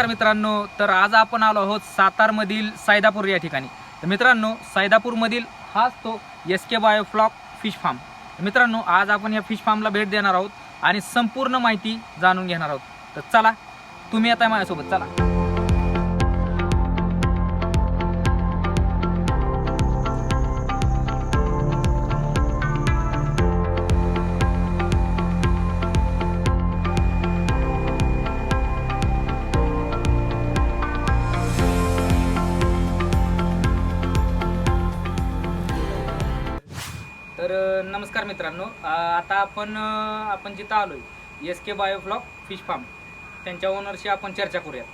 नमस्कार मित्रांनो तर आज आपण आलो आहोत सातारमधील सायदापूर या ठिकाणी. तर मित्रांनो सायदापूरमधील हाच तो S K biofloc fish farm मित्रांनो आज आपण या फिश फार्मला भेट देणार आहोत आणि संपूर्ण माहिती जाणून घेणार आहोत. तर चला तुम्ही आता माझ्यासोबत चला. आपण आपण जिथं आलोय S K biofloc fish farm त्यांच्या ओनरशी आपण चर्चा करूयात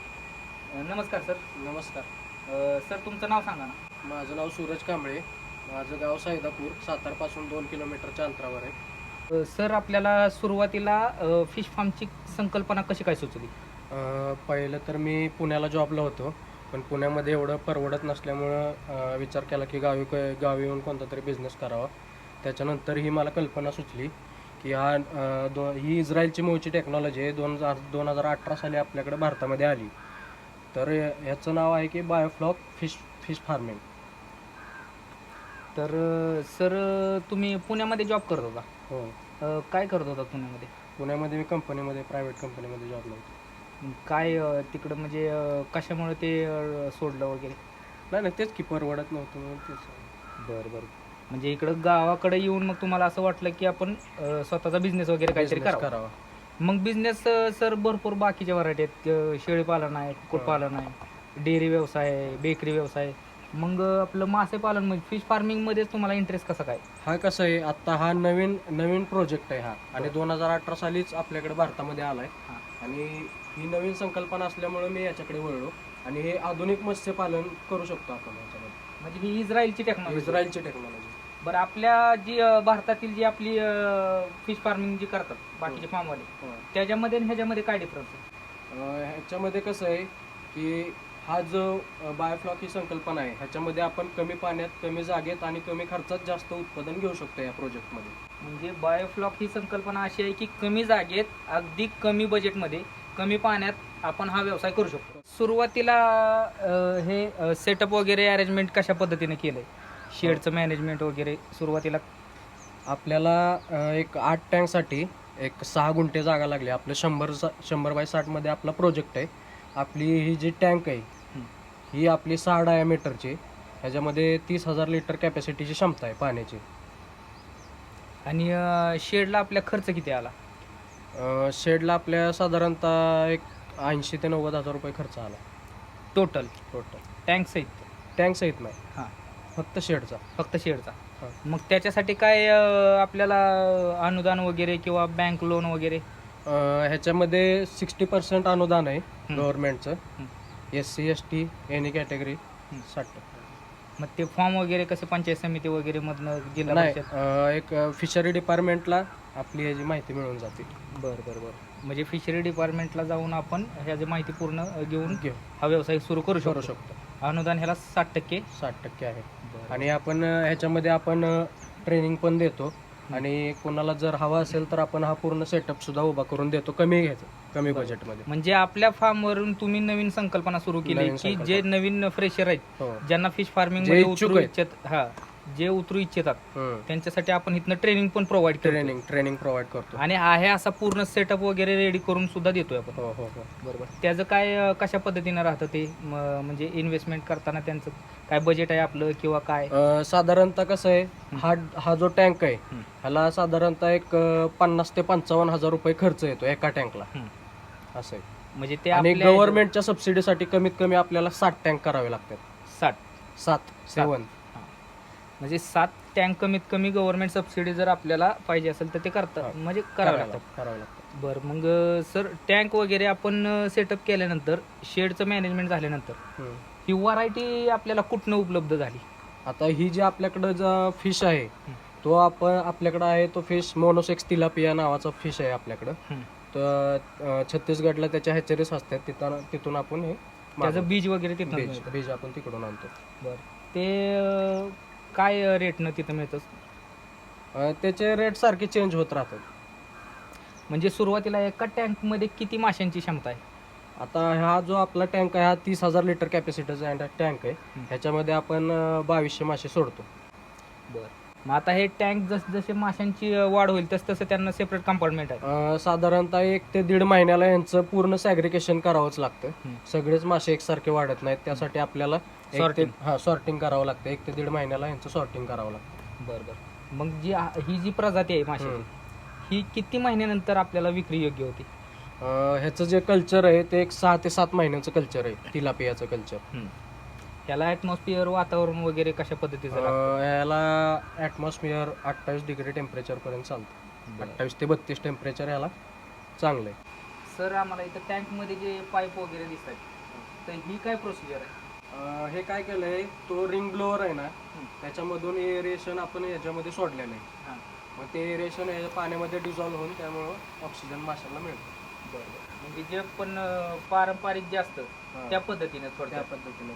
नमस्कार सर नमस्कार. अ, सर तुमचं नाव सांगा ना. माझं नाव सूरज कांबळे. माझं गाव सायदापूर सातारपासून दोन किलोमीटरच्या अंतरावर आहे. अ, सर आपल्याला सुरुवातीला अ, फिश फार्मची संकल्पना कशी काय सुचली? अं, पहिलं तर मी पुण्याला जॉबला होतो पण पुण्यामध्ये एवढं परवडत नसल्यामुळं अं, विचार केला की गावी क- गावी येऊन कोणता तरी बिझनेस करावा. त्याच्यानंतर ही मला कल्पना सुचली. की हा अं, दो ही इस्रायलची मूळची टेक्नॉलॉजी आहे. दोन हजार दोन हजार अठरा साली आपल्याकडे भारतामध्ये आली. तर ह्याचं नाव आहे की बायोफ्लॉक फिश फिश फार्मिंग तर सर तुम्ही पुण्यामध्ये जॉब करत होता. हो. अ, काय करत होता पुण्यामध्ये? पुण्यामध्ये मी कंपनीमध्ये प्रायव्हेट कंपनीमध्ये जॉबला होतो काय अ, तिकडं म्हणजे अ, कशामुळे ते अ, सोडलं वगैरे? नाही नाही तेच की परवडत नव्हतं म्हणून तेच बरं बरं. म्हणजे इकडं गावाकडे येऊन मग तुम्हाला असं वाटलं की आपण अ, स्वतःचा बिझनेस वगैरे काहीतरी Business करावा. करावा. मग बिझनेस सर भरपूर बाकीच्या व्हरायटी आहेत. अ, शेळीपालन आहे कुक्कुटपालन आहे डेअरी व्यवसाय आहे बेकरी व्यवसाय आहे. मग अ, आपलं मासे पालन म्हणजे फिश फार्मिंग मध्येच तुम्हाला इंटरेस्ट कसा काय? हा कसं आहे आता हा नवीन नवीन प्रोजेक्ट आहे हा. आणि दोन हजार अठरा सालीच आपल्याकडे भारतामध्ये आलाय. हा. आणि ही नवीन संकल्पना असल्यामुळे मी याच्याकडे वळलो. आणि हे आधुनिक मत्स्यपालन करू शकतो आपण याच्यामध्ये. म्हणजे ही इस्रायलची टेक्नॉलॉजी इस्रायलची टेक्नॉलॉजी बरं आपल्या जी अ, भारतातील जी आपली फिश फार्मिंग जी करतात बाकीचे फार्मवाले त्याच्यामध्ये आणि ह्याच्यामध्ये काय डिफरन्स आहे? ह्याच्यामध्ये कसं आहे की हा जो बायोफ्लॉक ही संकल्पना आहे ह्याच्यामध्ये आपण कमी पाण्यात कमी जागेत आणि कमी खर्चात जास्त उत्पादन घेऊ शकतो या प्रोजेक्टमध्ये म्हणजे बायोफ्लॉक ही संकल्पना अशी आहे की कमी जागेत अगदी कमी बजेटमध्ये कमी पाण्यात आपण हा व्यवसाय करू शकतो. सुरुवातीला अ, हे सेटअप वगैरे अरेंजमेंट कशा पद्धतीने केलंय? शेडचं मॅनेजमेंट वगैरे सुरुवातीला आपल्याला अ, एक आठ टँकसाठी एक सहा गुंठे जागा लागली. आपलं शंभर सा- शंभर बाय साठमध्ये आपला प्रोजेक्ट आहे. आपली ही जी टँक आहे हं. ही आपली सहा डायामीटरची ह्याच्यामध्ये तीस हजार लिटर कॅपॅसिटीची क्षमता आहे पाण्याची. आणि शेडला आपल्या खर्च किती आला? अ, शेडला आपल्या साधारणतः एक ऐंशी ते नव्वद हजार रुपये खर्च आला. टोटल टोटल टँक सहित? टँक सहित नाही. हां. फक्त शेडचा. फक्त शेडचा. हां. मग त्याच्यासाठी काय अ, आपल्याला अनुदान वगैरे किंवा बँक लोन वगैरे? अ, ह्याच्यामध्ये सिक्स्टी पर्सेंट अनुदान आहे. गव्हर्नमेंटचं. S C S T any category. साठ टक्के. मग ते फॉर्म वगैरे कसे पंचायत समिती वगैरे मधनं जिल्हा नाही परिषद? अं, एक फिशरी डिपार्टमेंटला आपली ह्याची माहिती मिळून जाते. बरं बरं बरं. म्हणजे फिशरी डिपार्टमेंटला जाऊन आपण ह्याची माहिती पूर्ण अ, घेऊन घेऊ हा व्यवसाय सुरू करू करू शकतो. शकतो. अनुदान ह्याला साठ टक्के. साठ टक्के आहे. आणि आपण ह्याच्यामध्ये आपण ट्रेनिंग पण देतो आणि कोणाला जर हवा असेल तर आपण हा पूर्ण सेटअप सुद्धा उभा करून देतो कमी घ्यायचं कमी. बजेटमध्ये म्हणजे आपल्या फार्म वरून तुम्ही नवीन संकल्पना सुरू केली की जे. नवीन फ्रेशर आहेत हो ज्यांना फिश फार्मिंगमध्ये उतरू. इच्छित हा जे उतरू इच्छितात. त्यांच्यासाठी आपण इथनं ट्रेनिंग पण प्रोव्हाइड करतो ट्रेनिंग ट्रेनिंग प्रोव्हाइड करतो आणि आहे असा पूर्ण सेटअप वगैरे रेडी करून सुद्धा देतोय आपण. हो हो हो. बरोबर. त्याचं काय अं, कशा पद्धतीनं राहतं ते? म- म्हणजे इन्व्हेस्टमेंट करताना त्यांचं काय बजेट आहे आपलं किंवा काय? अं, साधारणतः कसं आहे हा हा जो टँक आहे. ह्याला साधारणतः एक अं, पन्नास ते पंचावन्न हजार रुपये खर्च येतो एका टँकला. असं आहे. म्हणजे ते आणि आपल्या गव्हर्नमेंटच्या सबसिडीसाठी कमीत कमी आपल्याला साठ टँक करावे लागतात. साठ. सात सेवन म्हणजे सात टँक कमीत कमी गव्हर्नमेंट सबसिडी जर आपल्याला पाहिजे असेल तर ते करतात. हा. म्हणजे करावं लागतं. करावे लागतात बरं मग सर टँक वगैरे आपण सेटअप केल्यानंतर शेडचं मॅनेजमेंट झाल्यानंतर हं. व्हरायटी आपल्याला कुठनं उपलब्ध झाली? आता ही जी आपल्याकडं जो फिश आहे. तो आपण आपल्याकडं आहे तो फिश मोनोसेक्स तिलापिया नावाचा फिश आहे आपल्याकडं. तर छत्तीसगडला त्याच्या हॅचरीस असतात तिथं तिथून आपण हे त्याचं बीज वगैरे तिथं बीज आपण तिकडून आणतो. बरं. ते काय रेटनं तिथं मिळतं? अं, त्याचे रेट सारखे चेंज होत राहतात. म्हणजे सुरुवातीला एका टँकमध्ये किती माशांची क्षमता आहे? आता हा जो आपला टँक आहे हा तीस हजार लिटर कॅपॅसिटीचा टँक आहे. ह्याच्यामध्ये आपण अं, बावीसशे मासे सोडतो. बरं. मग आता हे टँक जस जसे माशांची अं, वाढ होईल तस तसं त्यांना सेपरेट कंपार्टमेंट आहे. अं, साधारणतः एक ते दीड महिन्याला यांचं पूर्ण सॅग्रिकेशन करावंच लागतं. सगळेच मासे एकसारखे वाढत नाहीत. त्यासाठी आपल्याला Sorting. हा सॉर्टिंग करावं लागतं. एक ते दीड महिन्याला यांचं सॉर्टिंग करावं लागतं. बरं बरं. मग जी आ- ही जी प्रजाती आहे माशाची ही किती महिन्यानंतर आपल्याला विक्री योग्य होती? अं, ह्याचं जे कल्चर आहे ते एक सहा ते सात महिन्यांचं कल्चर आहे तिलापियाचं कल्चर त्याला ॲटमॉस्फिअर वातावरण वगैरे कशा पद्धतीचं लागतं? याला ॲटमॉस्फिअर अठ्ठावीस डिग्री टेम्परेचर पर्यंत चालतं. बरं. अठ्ठावीस ते बत्तीस टेम्परेचर याला चांगलं आहे. सर आम्हाला इथं टँकमध्ये जे पाईप वगैरे दिसत आहेत तर ही काय प्रोसिजर आहे? अं, हे काय केलंय तो रिंग ब्लोअर आहे ना त्याच्यामधून एरिएशन आपण याच्यामध्ये सोडलेलं आहे. हां. मग ते एरिएशन या पाण्यामध्ये डिझॉल्व्ह होऊन त्यामुळं ऑक्सिजन माशाला मिळतो. बरं बरं. म्हणजे जे पण अं, पारंपरिक जे असतं हां. त्या पद्धतीने त्या थोडक्यात. पद्धतीने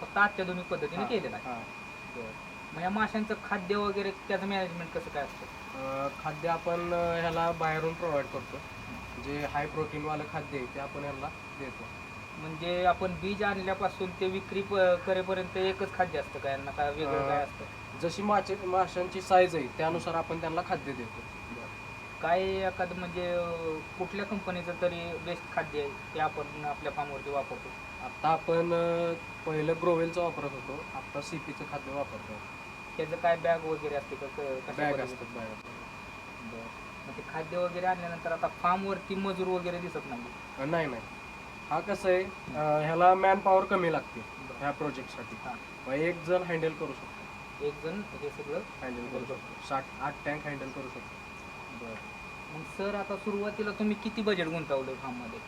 फक्त अत्याधुनिक पद्धतीने हां. केलेलं आहे. हां. मग या माशांचं खाद्य वगैरे त्याचं मॅनेजमेंट कसं काय असतं? अं, खाद्य आपण अं, ह्याला बाहेरून प्रोव्हाइड करतो. जे हाय प्रोटीनवालं खाद्य आहे ते आपण ह्याला देतो. म्हणजे आपण बीज आणल्यापासून ते विक्री प- करेपर्यंत एकच खाद्य असतं का यांना? काय वेगळं काय असतं? जशी मासे माशांची साईज आहे त्यानुसार आपण त्यांना खाद्य देतो. काय एखादं म्हणजे अं, कुठल्या कंपनीचं तरी बेस्ट खाद्य आहे ते आपण आपल्या फार्मवरती वापरतो? आता आपण अं, पहिलं ग्रोवेलचं वापरत होतो आता सीपीचं खाद्य वापरतो. त्याचं काय बॅग वगैरे असते का? क- कशा बॅग? असतात बॅग बरं. मग ते खाद्य वगैरे आणल्यानंतर आता फार्मवरती मजूर वगैरे दिसत नाही? नाही नाही. हा कसं आहे अं, ह्याला मॅन पॉवर कमी लागते ह्या प्रोजेक्टसाठी हां. मग एक जण हँडल करू शकतो. एक जण हे सगळं हँडल करू शकतो. साठ आठ टँक हँडल करू शकतो. बरं. मग सर आता सुरुवातीला तुम्ही किती बजेट गुंतवलं फार्ममध्ये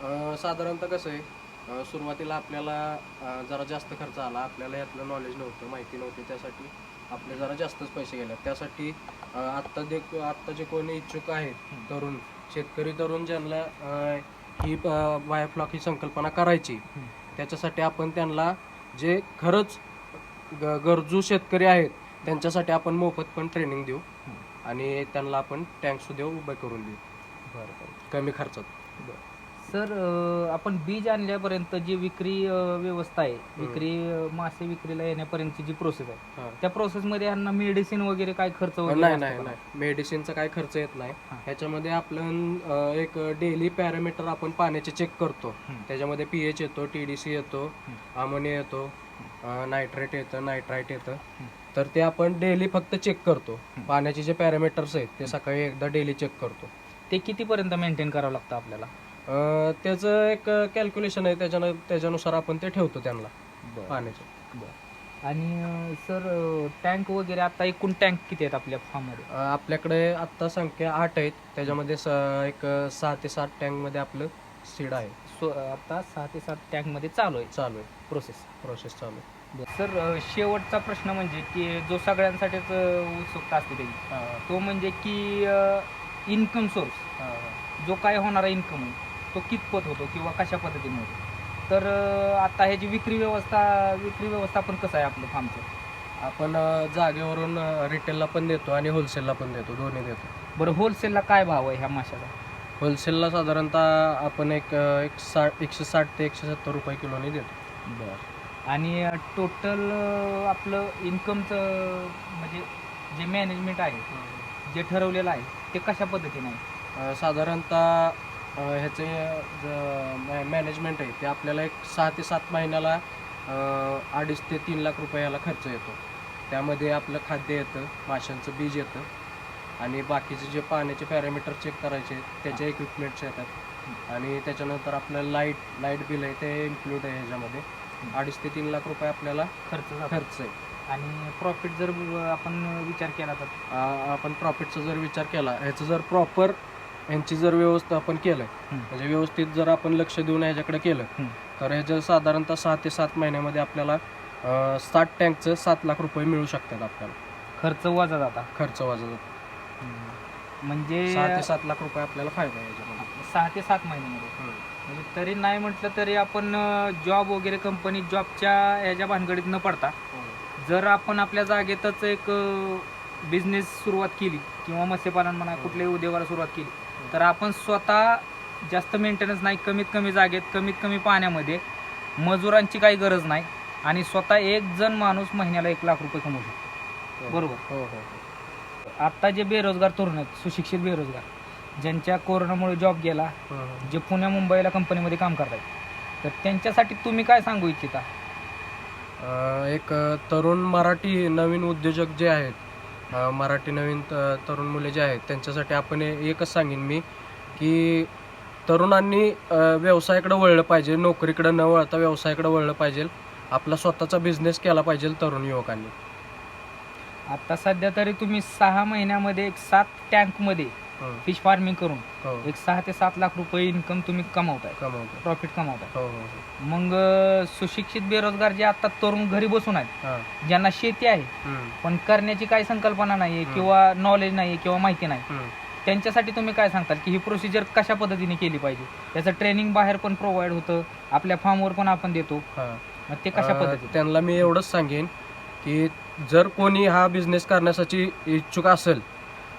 अं, साधारणतः कसं आहे अं, सुरुवातीला आपल्याला अं, जरा जास्त खर्च आला. आपल्याला यातलं नॉलेज नव्हतं माहिती नव्हती. त्यासाठी आपले जरा जास्तच पैसे गेले. त्यासाठी अं, आत्ता जे आत्ता जे कोणी इच्छुक आहेत तरुण शेतकरी तरुण ज्यांना अं, ही बायोफ्लॉक ही संकल्पना करायची. त्याच्यासाठी आपण त्यांना जे खरंच ग गरजू शेतकरी आहेत त्यांच्यासाठी आपण मोफत पण ट्रेनिंग देऊ. आणि त्यांना आपण टँक सुद्धा उभे करून देऊ. बरं बरं. कमी खर्चात. सर आपण बीज आणल्यापर्यंत जी विक्री व्यवस्था आहे विक्री मासे विक्रीला येण्यापर्यंतची जी प्रोसेस आहे त्या प्रोसेसमध्ये यांना मेडिसिन वगैरे काय खर्च नाही नाही मेडिसिनचा काय खर्च येत नाही. ह्याच्यामध्ये आपलं अं, एक डेली पॅरामीटर आपण पाण्याचे चेक करतो. त्याच्यामध्ये पी एच येतो टी डी सी येतो अमोनिया येतो नायट्रेट येतं नायट्राईट येतं. तर ते आपण डेली फक्त चेक करतो. पाण्याचे जे पॅरामीटर्स आहेत ते सकाळी एकदा डेली चेक करतो. ते कितीपर्यंत मेंटेन करावं लागतं आपल्याला? त्याचं एक कॅल्क्युलेशन आहे त्याच्यानं त्याच्यानुसार आपण ते ठेवतो त्यांना पाण्याचे. आणि सर टँक वगैरे आता एकूण टँक किती आहेत आपल्या फार्ममध्ये आपल्याकडे आत्ता संख्या आठ आहेत. त्याच्यामध्ये स एक सहा ते सात टँकमध्ये आपलं सीड आहे. सो आता सहा ते सात टँकमध्ये चालू आहे. चालू आहे. प्रोसेस प्रोसेस चालू आहे. सर अं, शेवटचा प्रश्न म्हणजे की जो सगळ्यांसाठीच अं, उत्सुकता असते त्याची तो म्हणजे की इन्कम सोर्स जो काय होणारा इन्कम तो कितपत होतो किंवा कशा पद्धतीने होतो? तर आता ह्याची विक्री व्यवस्था विक्री व्यवस्थापन कसं आहे आपलं फार्मचं आपण जागेवरून रिटेलला पण देतो आणि होलसेलला पण देतो दोन्ही देतो. बरं होलसेलला काय भाव आहे ह्या माशाचा? होलसेलला साधारणतः आपण एक एक साठ एकशे साठ ते एकशे सत्तर रुपये किलोने देतो. बरं. आणि टोटल आपलं इन्कमचं म्हणजे जे मॅनेजमेंट आहे जे ठरवलेलं आहे ते कशा पद्धतीने आहे? साधारणतः ह्याचे मॅनेजमेंट आहे. ते आपल्याला एक सहा ते सात महिन्याला अडीच ते तीन लाख रुपये याला खर्च येतो. त्यामध्ये आपलं खाद्य येतं माशांचं बीज येतं आणि बाकीचे जे पाण्याचे पॅरामीटर चेक करायचे त्याचे इक्विपमेंट्स येतात. आणि त्याच्यानंतर आपलं लाइट लाइट बिल आहे ते इन्क्लूड आहे ह्याच्यामध्ये. अडीच ते तीन लाख रुपये आपल्याला खर्च. खर्च आहे. आणि प्रॉफिट जर आपण विचार केला तर? आपण प्रॉफिटचा जर विचार केला ह्याचं जर प्रॉपर यांची जर व्यवस्थापन केलं हं. म्हणजे व्यवस्थित जर आपण लक्ष देऊन ह्याच्याकडे केलं हं. तर ह्याचं साधारणतः सहा ते सात महिन्यामध्ये आपल्याला अं, सात टँकचं सात लाख रुपये मिळू शकतात आपल्याला. खर्च वजा जाता खर्च वाजत म्हणजे सहा ते सात लाख रुपये आपल्याला फायदा आहे याच्यामध्ये. सहा ते सात महिन्यामध्ये. म्हणजे तरी नाही म्हटलं तरी आपण जॉब वगैरे कंपनी जॉबच्या ह्याच्या भानगडीत न पडता जर आपण आपल्या जागेतच एक बिझनेस सुरुवात केली किंवा मत्स्यपालन म्हणा कुठल्याही उद्योगाला सुरुवात केली तर आपण स्वतः जास्त मेंटेनन्स नाही कमीत कमी जागेत कमीत कमी पाण्यामध्ये मजुरांची काही गरज नाही आणि स्वतः एक जण माणूस महिन्याला एक लाख रुपये कमवू शकतो बरोबर. हो हो हो आत्ता जे बेरोजगार तरुण आहेत सुशिक्षित बेरोजगार ज्यांच्या कोरोनामुळे जॉब गेला हं, हं. जे पुण्या मुंबईला कंपनीमध्ये काम करतात तर त्यांच्यासाठी तुम्ही काय सांगू इच्छिता एक तरुण मराठी नवीन उद्योजक जे आहेत मराठी नवीन त- तरुण मुले जे आहेत त्यांच्यासाठी आपण एकच सांगेन मी की तरुणांनी व्यवसायाकडे वळलं पाहिजे नोकरीकडे न वळता व्यवसायाकडे वळलं पाहिजे आपला स्वतःचा बिझनेस केला पाहिजे तरुण युवकांनी. आता सध्या तरी तुम्ही सहा महिन्यामध्ये एक सात टँकमध्ये हं, फिश फार्मिंग करून हो. एक सहा ते सात लाख रुपये इन्कम तुम्ही कमवताय. कमवतो प्रॉफिट कमवताय. हो हो हो. मग अं, सुशिक्षित बेरोजगार जे आता तरुण घरी बसून आहेत हां. ज्यांना शेती आहे हं, पण करण्याची काही संकल्पना नाही हं. किंवा नॉलेज नाही किंवा माहिती नाही हं. त्यांच्यासाठी तुम्ही काय सांगताल की ही प्रोसिजर कशा पद्धतीने केली पाहिजे? त्याचं ट्रेनिंग बाहेर पण प्रोव्हाइड होतं आपल्या फार्मवर पण आपण देतो. हां. मग ते कशा अं, पद्धतीने? त्यांना मी एवढंच सांगेन की जर कोणी हा बिझनेस करण्यासाठी इच्छुक असेल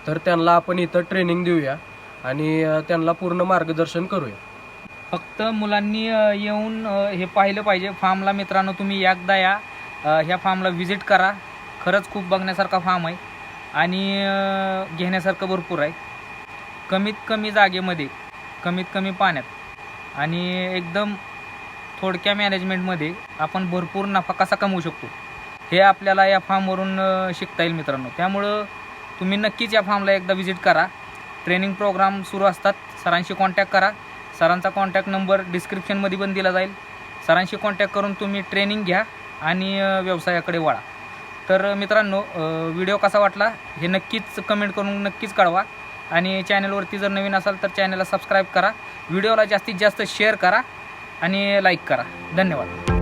तर त्यांना आपण इथं ट्रेनिंग देऊया आणि त्यांना पूर्ण मार्गदर्शन करूया. फक्त मुलांनी येऊन हे पाहिलं पाहिजे. फार्मला मित्रांनो तुम्ही एकदा या. ह्या फार्मला व्हिजिट करा. खरंच खूप बघण्यासारखा फार्म आहे आणि घेण्यासारखं भरपूर आहे. कमीत कमी जागेमध्ये कमीत कमी पाण्यात आणि एकदम थोडक्या मॅनेजमेंटमध्ये आपण भरपूर नफा कसा कमवू शकतो हे आपल्याला या फार्मवरून शिकता येईल मित्रांनो. त्यामुळं तुम्ही नक्कीच या फार्मला एकदा व्हिजिट करा. ट्रेनिंग प्रोग्राम सुरू असतात. सरांशी कॉन्टॅक्ट करा. सरांचा कॉन्टॅक्ट नंबर डिस्क्रिप्शनमध्ये पण दिला जाईल. सरांशी कॉन्टॅक्ट करून तुम्ही ट्रेनिंग घ्या आणि व्यवसायाकडे वळा. तर मित्रांनो व्हिडिओ कसा वाटला हे नक्कीच कमेंट करून नक्कीच कळवा. आणि चॅनलवरती जर नवीन असाल तर चॅनलला सबस्क्राईब करा. व्हिडिओला जास्तीत जास्त शेअर करा आणि लाईक करा. धन्यवाद.